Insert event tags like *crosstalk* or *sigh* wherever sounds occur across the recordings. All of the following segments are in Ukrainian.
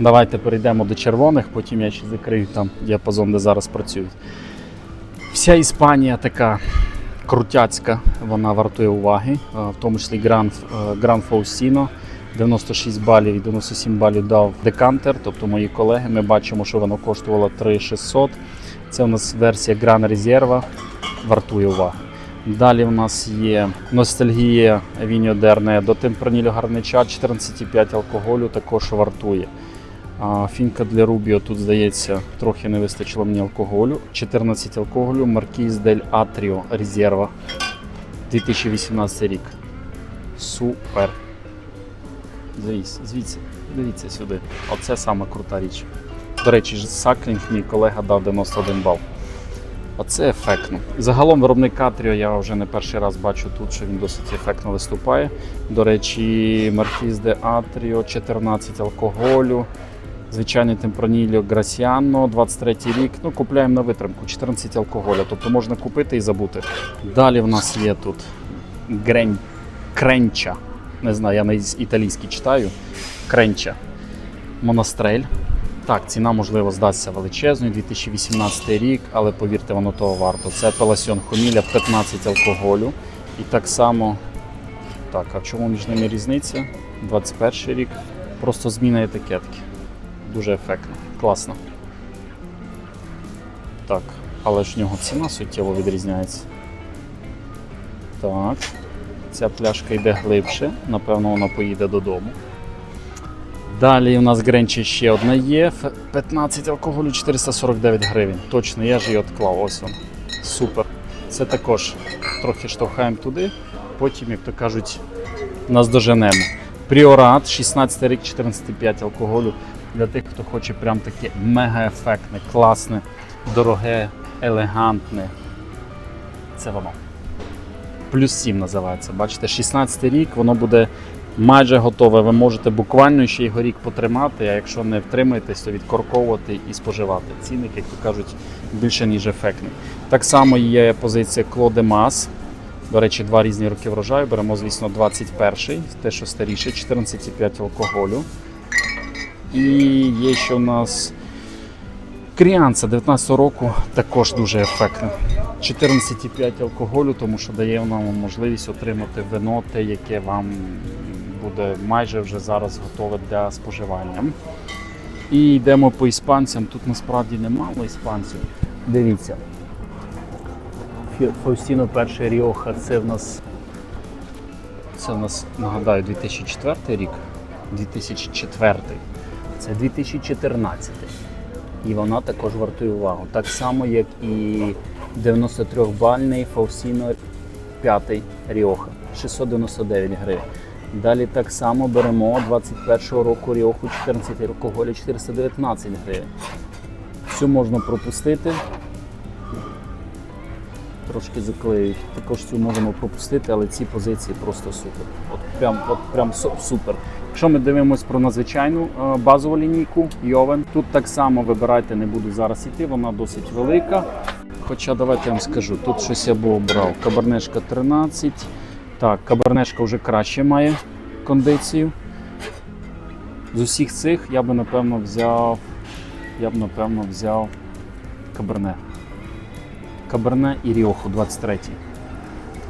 Давайте перейдемо до червоних, потім я ще закрию там діапазон, де зараз працюють. Вся Іспанія така крутяцька, вона вартує уваги, е, в тому числі Гран, Фаустіно. 96 балів і 97 балів дав декантер, тобто мої колеги. Ми бачимо, що воно коштувало 3600. Це у нас версія Гран Резерва, вартує уваги. Далі у нас є ностальгія Віньо Дерне до темпранілю гарнича, 14,5 алкоголю також вартує. А, Фінка для Рубіо тут, здається, трохи не вистачило мені алкоголю. 14 алкоголю, Маркіз дель Атріо Резерва 2018 рік. Супер. Дивіться, звідси, дивіться сюди. Оце саме крута річ. До речі, Саклінг, мій колега дав 91 бал. Оце ефектно. Загалом виробник Атріо я вже не перший раз бачу тут, що він досить ефектно виступає. До речі, Маркіз де Атріо, 14 алкоголю. Звичайний темпраніліо Грасіано, 23 рік. Ну, купляємо на витримку, 14 алкоголя. Тобто можна купити і забути. Далі в нас є тут грень, кренча. Не знаю, я на італійській читаю. Кренча. Монастрель. Так, ціна, можливо, здасться величезною, 2018 рік, але повірте, воно того варто. Це апеласьон Хоміля, 15 алкоголю. І так само. Так, а в чому між ними різниця? 21 рік. Просто зміна етикетки. Дуже ефектно, класно. Так, але ж в нього ціна суттєво відрізняється. Так. Ця пляшка йде глибше, напевно, вона поїде додому. Далі у нас Гренчі ще одна є. 15 алкоголю 449 гривень. Точно, я ж її відклав. Ось він. Супер. Це також трохи штовхаємо туди, потім, як то кажуть, нас доженемо. Пріорат, 16 рік, 14,5 алкоголю. Для тих, хто хоче прям таке мега ефектне, класне, дороге, елегантне. Це воно. Плюс 7 називається. Бачите, 16 рік, воно буде майже готове. Ви можете буквально ще його рік потримати, а якщо не втримаєтесь, то відкорковувати і споживати. Цінник, як то кажуть, більше ніж ефектний. Так само є позиція Клоде Мас. До речі, два різні роки врожаю. Беремо, звісно, 21-й, те, що старіше, 14,5 алкоголю. І є ще у нас Кріанца 19 року також дуже ефектно. 14,5 алкоголю, тому що дає нам можливість отримати вино, те, яке вам буде майже вже зараз готове для споживання. І йдемо по іспанцям. Тут насправді немало іспанців. Дивіться. Фаустіно перший Ріоха це в нас. Це в нас, нагадаю, 2004 рік. 2004. Це 2014. І вона також вартує увагу. Так само, як і 93-бальний Фаустіно 5 Ріоха 699 гривень. Далі так само беремо 21-го року Ріоху 14 алкоголю 419 гривень. Цю можна пропустити. Трошки заклеюють. Також цю можемо пропустити, але ці позиції просто супер. От прям, от прям супер. Якщо ми дивимося про надзвичайну е, базову лінійку Йовен, тут так само вибирайте, не буду зараз іти, вона досить велика. Хоча давайте я вам скажу, тут щось я був обрав. Кабарнешка 13. Так, кабарнешка вже краще має кондицію. З усіх цих я би напевно взяв. Я б напевно взяв каберне. Каберне і Ріоху 23.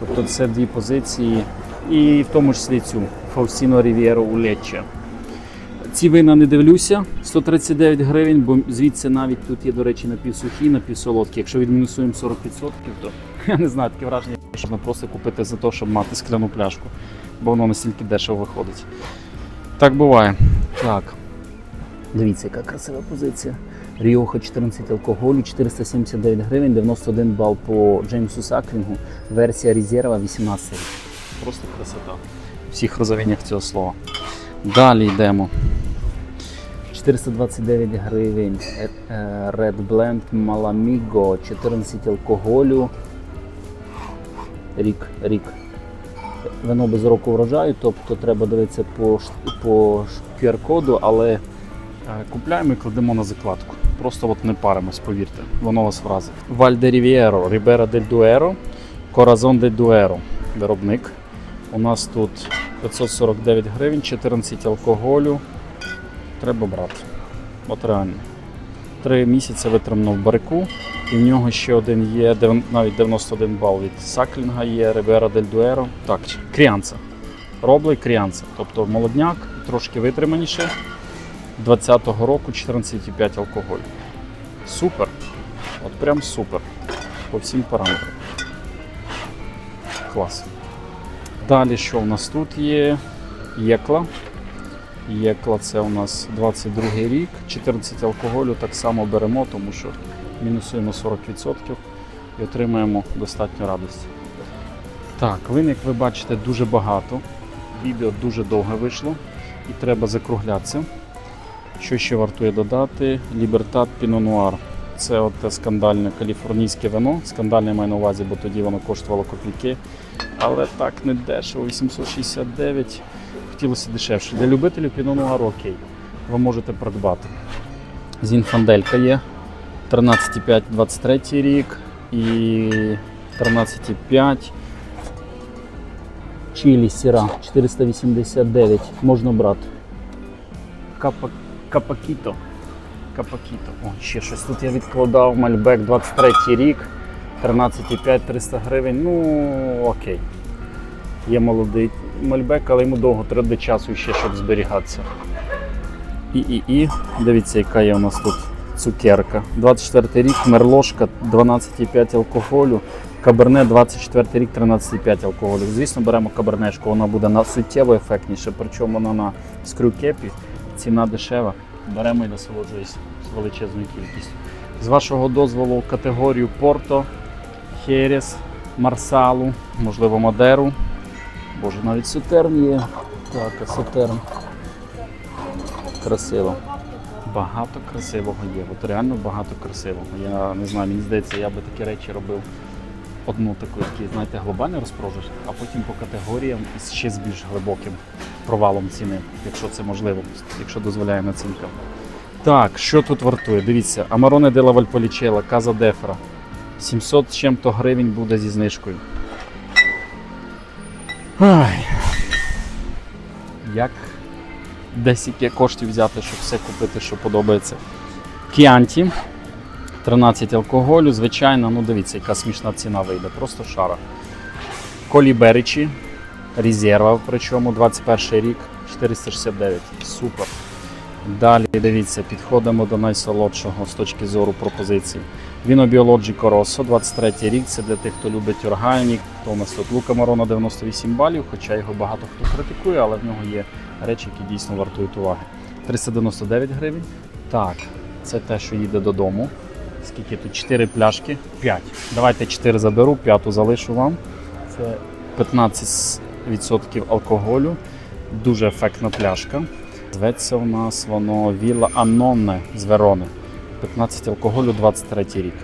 Тобто це дві позиції, і в тому числі цю Фаустіно Рівєро у Лечче. Ці вина не дивлюся, 139 гривень, бо звідси навіть тут є, до речі, напівсухі, напівсолодкі. Якщо відмінусуємо 40%, то *laughs* я не знаю, таке враження, що можна просто купити за те, щоб мати скляну пляшку, бо воно настільки дешево виходить. Так буває. Так. Дивіться, яка красива позиція. Ріоха 14 алкоголю, 479 гривень, 91 бал по Джеймсу Саклінгу. Версія Резерва 18. Просто красота. Всіх розуміннях цього слова. Далі йдемо. 429 гривень. Е, е, Red Blend Malamigo, 14 алкоголю. Рік, рік. Вино без року врожаю, тобто треба дивитися по, по QR-коду, але е, купляємо і кладемо на закладку. Просто от не паримось, повірте, воно вас вразить. Вальде Рівієро, Рібера дель Дуеро, Коразон дель Дуеро. Виробник. У нас тут 549 гривень, 14 алкоголю. Треба брати. От реально. Три місяці витримано в барику, і в нього ще один є, навіть 91 бал від Саклінга є, Рибера дель Дуеро. Так, Кріанца. Робле Кріанца. Тобто молодняк, трошки витриманіше. 20-го року 14,5 алкоголь. Супер. От прям супер. По всім параметрам. Клас. Далі що в нас тут є? Єкла. Єкла це у нас 22 рік, 14 алкоголю так само беремо, тому що мінусуємо 40% і отримаємо достатньо радості. Так, вин, як ви бачите, дуже багато. Відео дуже довге вийшло і треба закруглятися. Що ще вартує додати? Лібертат Noir. Це от скандальне каліфорнійське вино. Скандальне маю на увазі, бо тоді воно коштувало копійки. Але так не дешево, 869. Хотілося дешевше. Для любителів Noir окей. Ви можете придбати. Зінфанделька є. 13,5 23 рік і 13,5 Чилі сіра 489 можна брати. Капа, капакіто. Капакіто. О, ще щось тут я відкладав. Мальбек 23 рік. 13,5 300 гривень. Ну окей. Є молодий мальбек, але йому довго треба часу ще, щоб зберігатися. І, і, і. Дивіться, яка є у нас тут цукерка. 24 рік, мерлошка 12,5 алкоголю. Каберне 24 рік, 13,5 алкоголю. Звісно, беремо кабернешку, вона буде на суттєво ефектніше, причому вона на скрюкепі, ціна дешева. Беремо і насолоджуємося величезною кількістю. З вашого дозволу категорію Порто, Херес, Марсалу, можливо, Мадеру. Боже, навіть Сутерн є. Так, а Сутерн. Красиво. Багато красивого є. От реально багато красивого. Я не знаю, мені здається, я би такі речі робив одну таку, який, знаєте, глобальний розпродаж, а потім по категоріям із ще з більш глибоким провалом ціни, якщо це можливо, якщо дозволяє націнка. Так, що тут вартує? Дивіться, Амароне де ла Вальполічела, Каза Дефра. 700 з чим-то гривень буде зі знижкою. Ай. Як десь яке коштів взяти, щоб все купити, що подобається. Кіанті. 13 алкоголю, звичайно, ну дивіться, яка смішна ціна вийде, просто шара. Коліберичі, резерва, причому 21 рік, 469. Супер. Далі дивіться, підходимо до найсолодшого з точки зору пропозицій. Віно Biologico Rosso, 23 рік. Це для тих, хто любить органік. То у нас тут Лука Марона 98 балів, хоча його багато хто критикує, але в нього є речі, які дійсно вартують уваги. 399 гривень. Так, це те, що їде додому. Скільки тут? 4 пляшки? 5. Давайте 4 заберу, п'яту залишу вам. Це 15% алкоголю. Дуже ефектна пляшка. Зветься у нас воно Віла Анонне з Верони. 15 алкоголю 23 рік.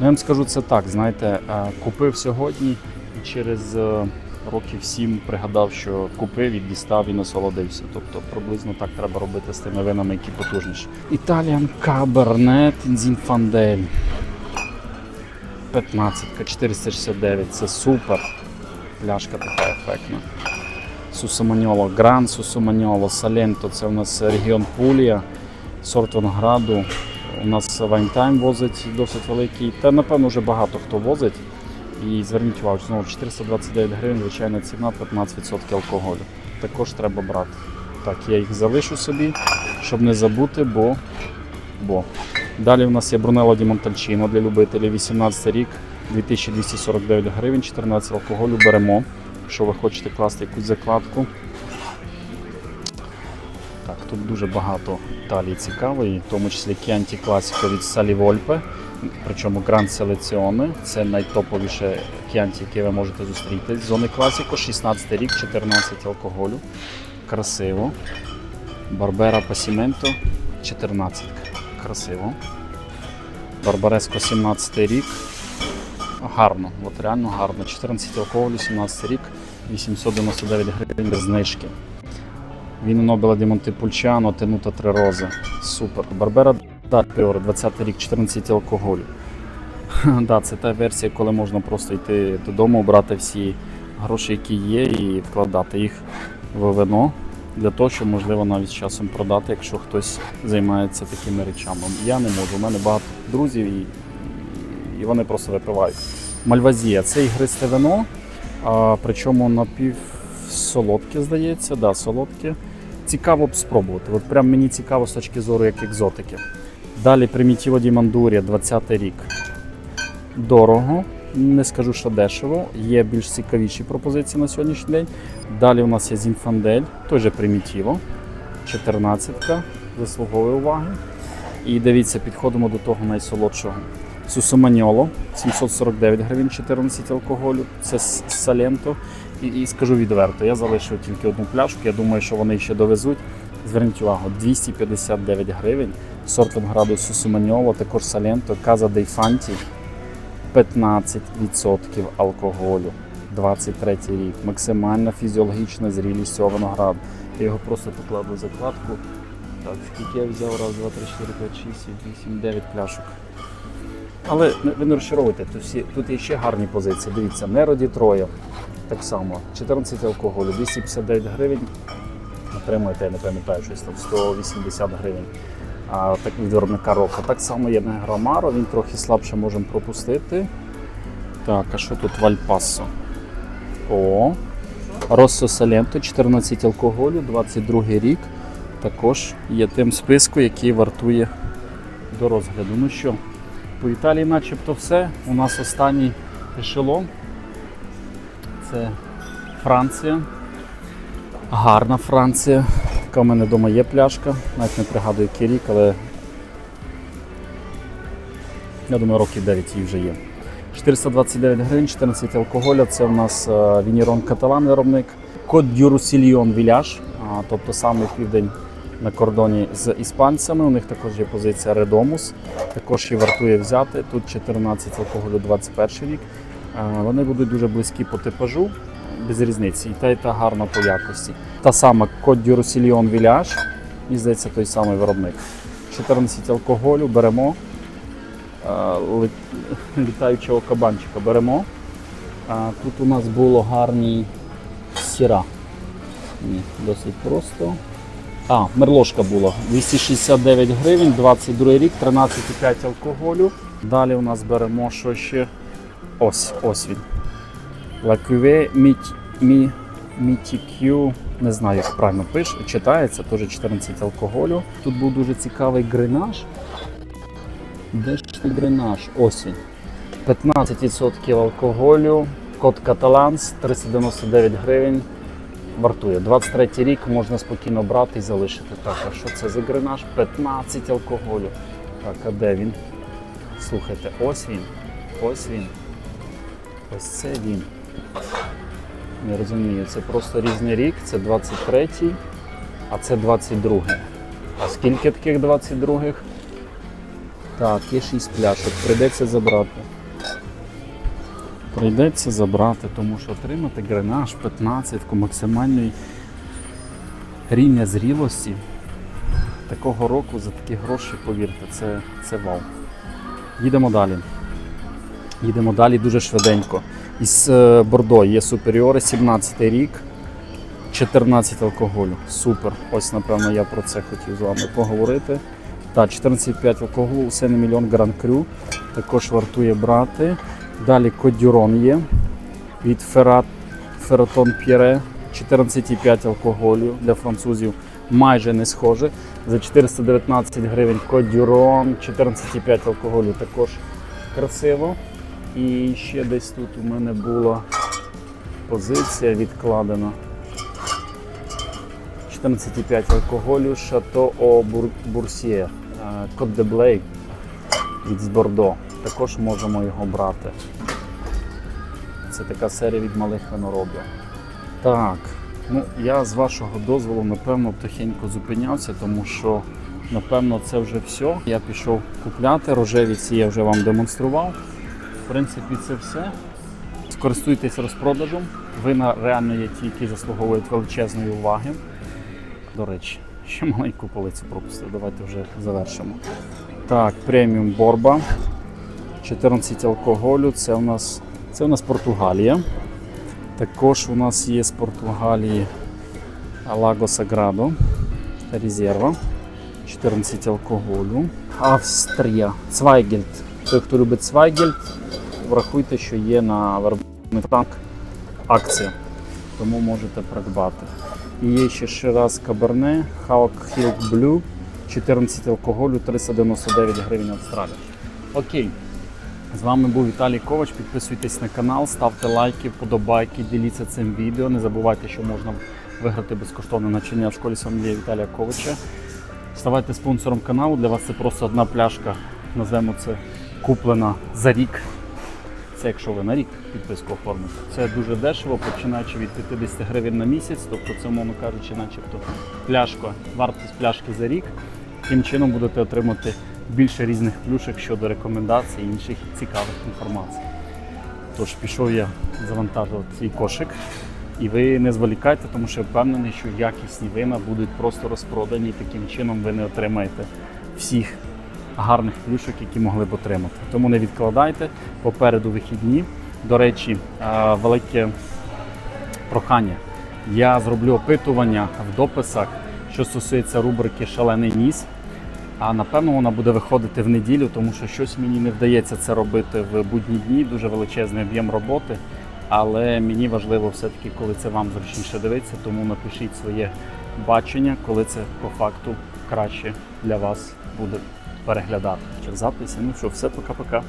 Ну, я вам скажу це так, знаєте, е, купив сьогодні і через е, років 7 пригадав, що купив і дістав і насолодився. Тобто приблизно так треба робити з тими винами, які потужніші. Італіан Кабернет Зінфандель. 15 469, це супер. Пляшка така ефектна. Сусоманьоло, Гран Сусоманьоло, Саленто, це у нас регіон Пулія, сорт винограду. У нас Вайнтайм возить досить великий. Та напевно вже багато хто возить. І зверніть увагу, знову 429 гривень, звичайна ціна, 15% алкоголю. Також треба брати. Так, я їх залишу собі, щоб не забути, бо. бо. Далі у нас є Брунелло Ді Монтальчино для любителів, 18 рік, 2249 гривень, 14 алкоголю беремо. Якщо ви хочете класти якусь закладку. Тут дуже багато Італії цікавої, в тому числі Chianti Classico від Салі Вольпе, причому Grand Selezione. Це найтоповіше Chianti, яке ви можете зустріти. Зони Classico, 16 рік, 14 алкоголю. Красиво. Барбера Пасіменто 14. Красиво. Барбареско 17 рік. Гарно, от реально гарно. 14 алкоголю, 17 рік, 899 гривень без знижки. Він Нобела Ді Монтепульчано, Тенута Три Рози. Супер. Барбера Дальпіор, 20 рік, 14 алкоголю. да, це та версія, коли можна просто йти додому, брати всі гроші, які є, і вкладати їх в вино. Для того, щоб можливо навіть з часом продати, якщо хтось займається такими речами. Я не можу. У мене багато друзів і, і вони просто випивають. Мальвазія це ігристе вино, а, причому напівсолодке, здається, да, солодке. Цікаво б спробувати. От прям мені цікаво з точки зору як екзотики. Далі Примітіво Ді Мандурія, 20 рік. Дорого, не скажу, що дешево. Є більш цікавіші пропозиції на сьогоднішній день. Далі у нас є Зінфандель, той же Примітіво, 14 заслуговує уваги. І дивіться, підходимо до того найсолодшого. Сусоманьоло 749 гривень, 14 алкоголю. Це Саленто. І, скажу відверто, я залишив тільки одну пляшку. Я думаю, що вони ще довезуть. Зверніть увагу, 259 гривень. Сорт винограду Сусуманьоло, також Саленто, Каза дей Фанті. 15% алкоголю. 23 рік. Максимальна фізіологічна зрілість цього винограду. Я його просто покладу в закладку. Так, скільки я взяв? Раз, два, три, чотири, п'ять, шість, сім, вісім, дев'ять пляшок. Але ви не розчаровуйте, тут, є ще гарні позиції. Дивіться, Неро Дітроя. Так само, 14 алкоголю, 259 гривень. Отримуєте, я не пам'ятаю, щось там 180 гривень. А, так від виробника року. Так само є Негромаро, він трохи слабше можемо пропустити. Так, а що тут Вальпасо? О, Россо Саленто, 14 алкоголю, 22 рік. Також є тим списку, який вартує до розгляду. Ну що, по Італії начебто все. У нас останній ешелон. Це Франція. Гарна Франція. Така в мене вдома є пляшка. Навіть не пригадую який рік, але я думаю, років 9 її вже є. 429 гривень, 14 алкоголя. Це у нас е, Вінірон Каталан виробник. Код Дюрусільйон Віляж, тобто самий південь на кордоні з іспанцями. У них також є позиція Редомус. Також її вартує взяти. Тут 14 алкоголю 21 рік. Вони будуть дуже близькі по типажу, без різниці. І та, і та гарна по якості. Та сама Код Дюрусільйон Віляж, і здається, той самий виробник. 14 алкоголю беремо. Літаючого кабанчика беремо. Тут у нас було гарні сіра. Ні, досить просто. А, мерлошка була. 269 гривень, 22 рік, 13,5 алкоголю. Далі у нас беремо що ще. Ось, ось він. La Cuvée Mit- Mi- Mythique, не знаю, як правильно пише, читається, теж 14 алкоголю. Тут був дуже цікавий гренаж. Де ж цей гренаж? Ось він. 15% алкоголю, код каталанс, 399 гривень. Вартує. 23 рік можна спокійно брати і залишити. Так, а що це за гренаж? 15 алкоголю. Так, а де він? Слухайте, ось він. Ось він. Ось це він. Не розумію, це просто різний рік, це 23-й, а це 22-й. А скільки таких 22-х? Так, є 6 пляшок, прийдеться забрати. Прийдеться забрати, тому що отримати гренаж 15 максимальної рівня зрілості такого року за такі гроші, повірте, це, це вау. Їдемо далі. Їдемо далі дуже швиденько. Із е, Бордо є суперіори, 17 рік, 14 алкоголю. Супер. Ось, напевно, я про це хотів з вами поговорити. Так, 14,5 алкоголю, усе на мільйон Гран Крю. Також вартує брати. Далі Кодюрон є від Феррат, Ферратон П'єре. 14,5 алкоголю для французів майже не схоже. За 419 гривень Кодюрон, 14,5 алкоголю також красиво. І ще десь тут у мене була позиція відкладена. 14,5 алкоголю Шато о Бур- Бурсьє, Кот де Блей від Бордо. Також можемо його брати. Це така серія від малих виноробів. Так, ну я з вашого дозволу, напевно, тихенько зупинявся, тому що, напевно, це вже все. Я пішов купляти. Рожеві ці я вже вам демонстрував. В принципі, це все. Скористуйтесь розпродажем. Вина реально є ті, які заслуговують величезної уваги. До речі, ще маленьку полицю пропустив. Давайте вже завершимо. Так, преміум борба. 14 алкоголю. Це у нас, це у нас Португалія. Також у нас є з Португалії Лаго Саградо Резерва. 14 алкоголю. Австрія. Цвайгельд. Той, хто любить Цвайгельд, врахуйте, що є на вербний танк акція. Тому можете придбати. І є ще ще раз Каберне, Hawk Hill Blue, 14 алкоголю, 399 гривень Австралія. Окей. З вами був Віталій Ковач. Підписуйтесь на канал, ставте лайки, вподобайки, діліться цим відео. Не забувайте, що можна виграти безкоштовне навчання в школі сомельє Віталія Ковача. Ставайте спонсором каналу. Для вас це просто одна пляшка. Назвемо це куплена за рік. Це якщо ви на рік підписку оформите. Це дуже дешево, починаючи від 50 гривень на місяць, тобто це, умовно кажучи, начебто пляшка, вартість пляшки за рік. Таким чином будете отримати більше різних плюшок щодо рекомендацій і інших цікавих інформацій. Тож пішов я завантажувати свій кошик. І ви не зволікайте, тому що я впевнений, що якісні вина будуть просто розпродані, таким чином ви не отримаєте всіх гарних плюшок, які могли б отримати. Тому не відкладайте попереду вихідні. До речі, е, велике прохання. Я зроблю опитування в дописах, що стосується рубрики Шалений ніс. А напевно вона буде виходити в неділю, тому що щось мені не вдається це робити в будні дні, дуже величезний об'єм роботи. Але мені важливо все-таки, коли це вам зручніше дивитися, тому напишіть своє бачення, коли це по факту краще для вас буде переглядати. Чи записи. Ну що, все, пока-пока.